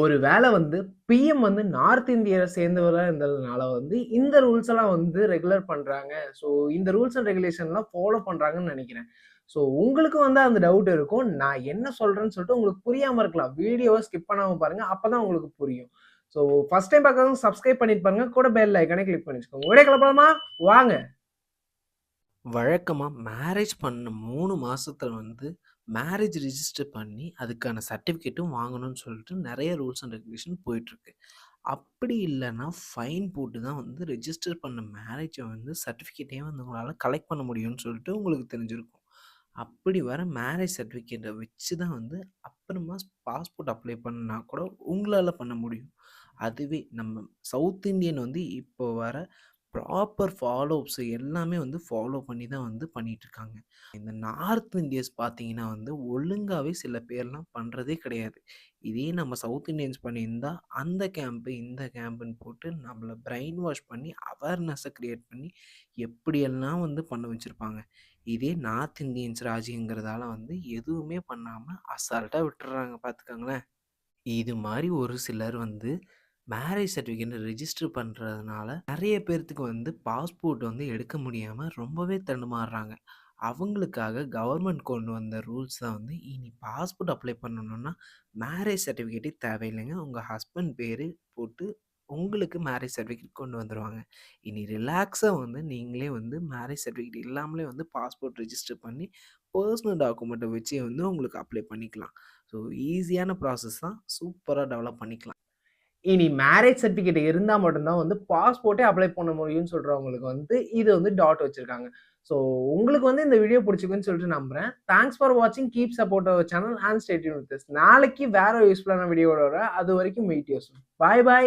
ஒரு வேளை வந்து பிஎம் வந்து நார்த் இந்தியாவை சேர்ந்தவராக இருந்ததுனால வந்து இந்த ரூல்ஸ் எல்லாம் வந்து ரெகுலர் பண்ணுறாங்க ஸோ இந்த ரூல்ஸ் அண்ட் ரெகுலேஷன்லாம் ஃபாலோ பண்ணுறாங்கன்னு நினைக்கிறேன் ஸோ உங்களுக்கும் வந்து அந்த டவுட் இருக்கும். நான் என்ன சொல்கிறேன்னு சொல்லிட்டு உங்களுக்கு புரியாமல் இருக்கலாம். வீடியோவை ஸ்கிப் பண்ணாமல் பாருங்கள் அப்போ தான் உங்களுக்கு புரியும். ஸோ ஃபஸ்ட் டைம் பார்க்கறவங்க சப்ஸ்கிரைப் பண்ணிட்டு பாருங்க. கூட பெல் ஐக்கானே கிளிக் பண்ணி வச்சுக்கோங்க. வீடியோக்குள்ள வாங்க. வழக்கமாக மேரேஜ் பண்ண மூணு மாதத்தில் வந்து மேரேஜ் ரிஜிஸ்டர் பண்ணி, அதுக்கான சர்டிஃபிகேட்டும் வாங்கணும்னு சொல்லிட்டு நிறைய ரூல்ஸ் அண்ட் ரெகுலேஷன் போயிட்டுருக்கு. அப்படி இல்லைன்னா ஃபைன் போட்டு தான் வந்து ரெஜிஸ்டர் பண்ண மேரேஜை வந்து சர்டிஃபிகேட்டையே வந்து உங்களால் கலெக்ட் பண்ண முடியும்னு சொல்லிட்டு உங்களுக்கு தெரிஞ்சிருக்கும். அப்படி வர மேரேஜ் சர்டிஃபிகேட்டை வச்சு தான் வந்து அப்புறமா பாஸ்போர்ட் அப்ளை பண்ணால் கூட உங்களால் பண்ண முடியும். அதுவே நம்ம சவுத் இண்டியன் வந்து இப்போ வர ப்ராப்பர் ஃபாலோ அப்ஸ் எல்லாமே வந்து ஃபாலோ பண்ணி தான் வந்து பண்ணிகிட்ருக்காங்க இந்த நார்த் இந்தியன்ஸ் பார்த்தீங்கன்னா வந்து ஒழுங்காகவே சில பேர்லாம் பண்ணுறதே கிடையாது. இதே நம்ம சவுத் இண்டியன்ஸ் பண்ணியிருந்தால் அந்த கேம்ப்பு இந்த கேம்புன்னு போட்டு நம்மள பிரெயின் வாஷ் பண்ணி அவேர்னஸை க்ரியேட் பண்ணி எப்படியெல்லாம் வந்து பண்ண வச்சுருப்பாங்க இதே நார்த் இந்தியன்ஸ் ராஜிங்கிறதால வந்து எதுவுமே பண்ணாமல் அசால்ட்டாக விட்டுறாங்க பார்த்துக்கோங்களேன். இது மாதிரி ஒரு சிலர் வந்து மேரேஜ் சர்டிஃபிகேட் ரெஜிஸ்டர் பண்ணுறதுனால நிறைய பேர்த்துக்கு வந்து பாஸ்போர்ட் வந்து எடுக்க முடியாமல் ரொம்பவே தடுமாறுறாங்க. அவங்களுக்காக கவர்மெண்ட் கொண்டு வந்த ரூல்ஸ் தான் வந்து இனி பாஸ்போர்ட் அப்ளை பண்ணணும்னா, மேரேஜ் சர்டிஃபிகேட்டே தேவையில்லைங்க. உங்கள் ஹஸ்பண்ட் பேர் போட்டு உங்களுக்கு மேரேஜ் சர்டிஃபிகேட் கொண்டு வந்துடுவாங்க இனி ரிலாக்ஸாக வந்து நீங்களே வந்து மேரேஜ் சர்டிஃபிகேட் இல்லாமலே வந்து பாஸ்போர்ட் ரிஜிஸ்டர் பண்ணி, பர்சனல் டாக்குமெண்ட்டை வச்சு வந்து உங்களுக்கு அப்ளை பண்ணிக்கலாம். ஸோ ஈஸியான ப்ராசஸ் தான். சூப்பராக டெவலப் பண்ணிக்கலாம். இனி மேரேஜ் சர்டிஃபிகேட் இருந்தால் மட்டும்தான் வந்து பாஸ்போர்ட்டே அப்ளை பண்ண முடியும்னு சொல்கிறவங்களுக்கு வந்து இது வந்து டாட் வச்சுருக்காங்க ஸோ உங்களுக்கு வந்து இந்த வீடியோ பிடிச்சிக்குன்னு சொல்லிட்டு நம்புறேன். தேங்க்ஸ் ஃபார் வாட்சிங். Keep support our channel and stay tuned with நாளைக்கு வேற யூஸ்ஃபுல்லான வீடியோவோட அது வரைக்கும் மீட் யூ பாய் பாய்.